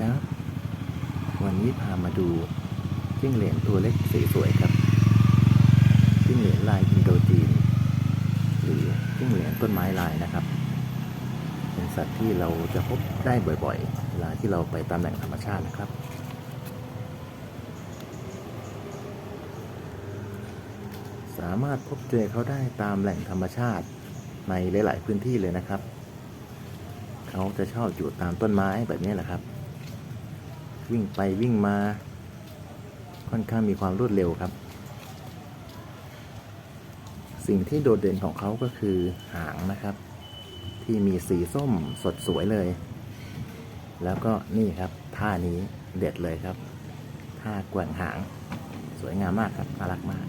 ครับ วันนี้พามาดูจิ้งเหลนตัวเล็กสีสวยครับจิ้งเหลนลายอินโดจีน หรือจิ้งเหลนต้นไม้ลายนะครับ เป็นสัตว์ที่เราจะพบได้บ่อยๆ เวลาที่เราไปตามแหล่งธรรมชาตินะครับ สามารถพบเจอเขาได้ตามแหล่งธรรมชาติในหลาย ๆ พื้นที่เลยนะครับ เขาจะชอบอยู่ตามต้นไม้แบบนี้แหละครับ วิ่งไปวิ่งมา ค่อนข้างมีความรวดเร็วครับ สิ่งที่โดดเด่นของเขาก็คือหางนะครับ ที่มีสีส้มสดสวยเลย แล้วก็นี่ครับท่านี้เด็ดเลยครับท่าแกว่งหาง สวยงามมากครับน่ารักมาก